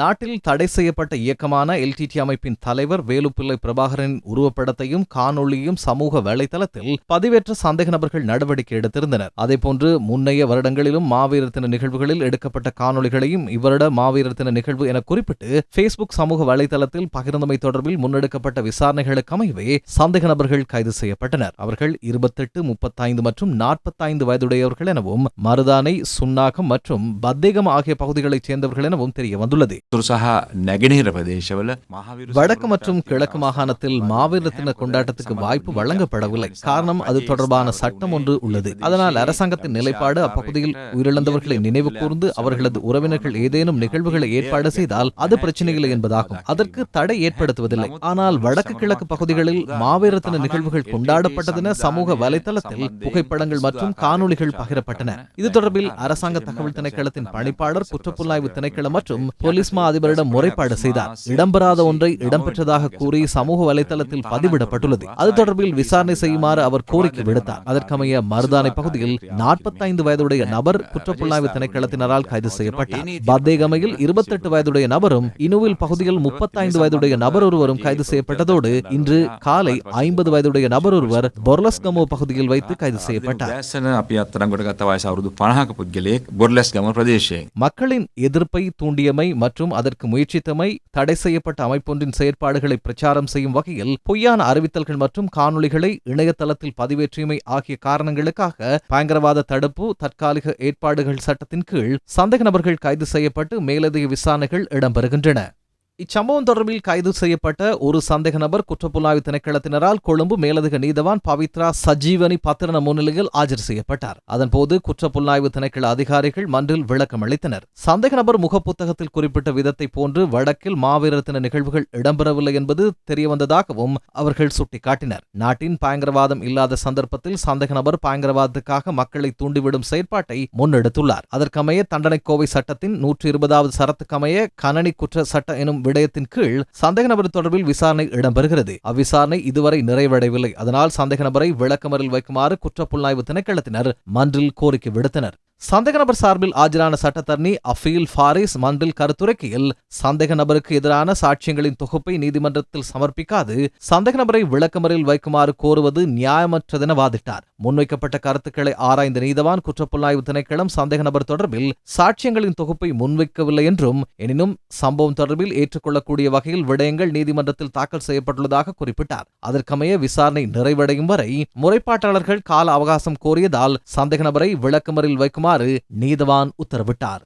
நாட்டில் தடை செய்யப்பட்ட இயக்கமான எல்டிடி அமைப்பின் தலைவர் வேலுப்பிள்ளை பிரபாகரனின் உருவப்படத்தையும் காணொளியும் சமூக வலைதளத்தில் பதிவேற்ற சந்தேக நபர்கள் நடவடிக்கை எடுத்திருந்தனர். அதேபோன்று முன்னைய வருடங்களிலும் மாவீரர் தின நிகழ்வுகளில் எடுக்கப்பட்ட காணொளிகளையும் இவ்வருட மாவீரர் தின நிகழ்வு என குறிப்பிட்டு பேஸ்புக் சமூக வலைதளத்தில் பகிர்ந்தமை தொடர்பில் முன்னெடுக்கப்பட்ட விசாரணைகளுக்கு அமையவே சந்தேக நபர்கள் கைது செய்யப்பட்டனர். அவர்கள் இருபத்தெட்டு முப்பத்தைந்து மற்றும் நாற்பத்தைந்து வயதுடையவர்கள் எனவும் மருதானை சுன்னாகம் மற்றும் பத்தேகம் ஆகிய பகுதிகளைச் சேர்ந்தவர்கள் எனவும் தெரிய வந்துள்ளது வடக்கு மற்றும் கிழக்கு மாகாணத்தில் மாவீரத்தின கொண்டாட்டத்துக்கு வாய்ப்பு வழங்கப்படவில்லை. காரணம் அது தொடர்பான சட்டம் ஒன்று உள்ளது. அதனால் அரசாங்கத்தின் நிலைப்பாடு அப்பகுதியில் உயிரிழந்தவர்களை நினைவு கூர்ந்து அவர்களது உறவினர்கள் ஏதேனும் நிகழ்வுகளை ஏற்பாடு செய்தால் அது பிரச்சனையில்லை என்பதாகும். அதற்கு தடை ஏற்படுத்துவதில்லை. ஆனால் வடக்கு கிழக்கு பகுதிகளில் மாவீரத்தின நிகழ்வுகள் கொண்டாடப்பட்டதென சமூக வலைதளத்தில் புகைப்படங்கள் மற்றும் காணொலிகள் பகிரப்பட்டன. இது தொடர்பில் அரசாங்க தகவல் திணைக்களத்தின் பணிப்பாளர் குற்றப்புலனாய்வு திணைக்களம் மற்றும் போலீஸ் டாஸ்மா அதிபரிடம் முறைப்பாடு செய்தார் இடம்பெறாத ஒன்றை இடம்பெற்றதாக கூறி சமூக வலைதளத்தில் பதிவிடப்பட்டுள்ளது அது தொடர்பில் விசாரணை செய்யுமாறு அவர் கோரிக்கை விடுத்தார் அதற்கமைய மருதானை பகுதியில் நாற்பத்தைந்து வயதுடைய நபர் குற்றப்புலனாய்வு திணைக்களத்தினரால் கைது செய்யப்பட்டார் பத்தேகமையில் இருபத்தெட்டு வயதுடைய நபரும் இனுவில் பகுதியில் முப்பத்தைந்து வயதுடைய நபர் ஒருவரும் கைது செய்யப்பட்டதோடு இன்று காலை ஐம்பது வயதுடைய நபர் ஒருவர் பொர்லஸ்கமோ பகுதியில் வைத்து கைது செய்யப்பட்டார் மக்களின் எதிர்ப்பை தூண்டியமை மற்றும் அதற்கு முயற்சித்தமை தடை செய்யப்பட்ட அமைப்பொன்றின் செயற்பாடுகளை பிரச்சாரம் செய்யும் வகையில் பொய்யான அறிவித்தல்கள் மற்றும் காணொளிகளை இணையதளத்தில் பதிவேற்றியமை ஆகிய காரணங்களுக்காக பயங்கரவாத தடுப்பு தற்காலிக ஏற்பாடுகள் சட்டத்தின் கீழ் சந்தேக நபர்கள் கைது செய்யப்பட்டு மேலதிக விசாரணைகள் இடம்பெறுகின்றன. இச்சம்பவம் தொடர்பில் கைது செய்யப்பட்ட ஒரு சந்தேக நபர் குற்றப்புலனாய்வு திணைக்களத்தினரால் கொழும்பு மேலதிக நீதவான் பவித்ரா சஜீவனி பத்திரன முன்னிலையில் ஆஜர் செய்யப்பட்டார். அதன்போது குற்றப்புலனாய்வு திணைக்கள அதிகாரிகள் மன்றில் விளக்கம் அளித்தனர். சந்தேக நபர் முகப்புத்தகத்தில் குறிப்பிட்ட விதத்தை போன்று வடக்கில் மாவீரர் தின நிகழ்வுகள் இடம்பெறவில்லை என்பது தெரியவந்ததாகவும் அவர்கள் சுட்டிக்காட்டினர். நாட்டின் பயங்கரவாதம் இல்லாத சந்தர்ப்பத்தில் சந்தேக நபர் பயங்கரவாதத்துக்காக மக்களை தூண்டிவிடும் செயற்பாட்டை முன்னெடுத்துள்ளார். அதற்கமைய தண்டனை கோவை சட்டத்தின் நூற்றி இருபதாவது சரத்துக்கமைய கணனி குற்ற சட்ட எனும் விடயத்தின் கீழ் சந்தேக நபர் தொடர்பில் விசாரணை இடம்பெறுகிறது. அவ்விசாரணை இதுவரை நிறைவடையவில்லை. அதனால் சந்தேக நபரை விளக்கமறில் வைக்குமாறு குற்றப்புலனாய்வு திணைக்களத்தினர் மன்றில் கோரிக்கை விடுத்தனர். சந்தேக நபர் சார்பில் ஆஜரான சட்டத்தரணி அஃபீல் ஃபாரிஸ் மன்றில் கருத்துரைக்கையில் சந்தேக நபருக்கு எதிரான சாட்சியங்களின் தொகுப்பை நீதிமன்றத்தில் சமர்ப்பிக்காது சந்தேக நபரை விளக்கமறில் வைக்குமாறு கோருவது நியாயமற்றதென வாதிட்டார். முன்வைக்கப்பட்ட கருத்துக்களை ஆராய்ந்த நீதவான் குற்றப்புலனாய்வு திணைக்களம் சந்தேக நபர் தொடர்பில் சாட்சியங்களின் தொகுப்பை முன்வைக்கவில்லை என்றும் எனினும் சம்பவம் தொடர்பில் ஏற்றுக்கொள்ளக்கூடிய வகையில் விடயங்கள் நீதிமன்றத்தில் தாக்கல் செய்யப்பட்டுள்ளதாக குறிப்பிட்டார். அதற்கமைய விசாரணை நிறைவடையும் வரை முறைப்பாட்டாளர்கள் கால அவகாசம் கோரியதால் சந்தேக நபரை விளக்கமறில் வைக்குமாறு நீதவான் உத்தரவிட்டார்.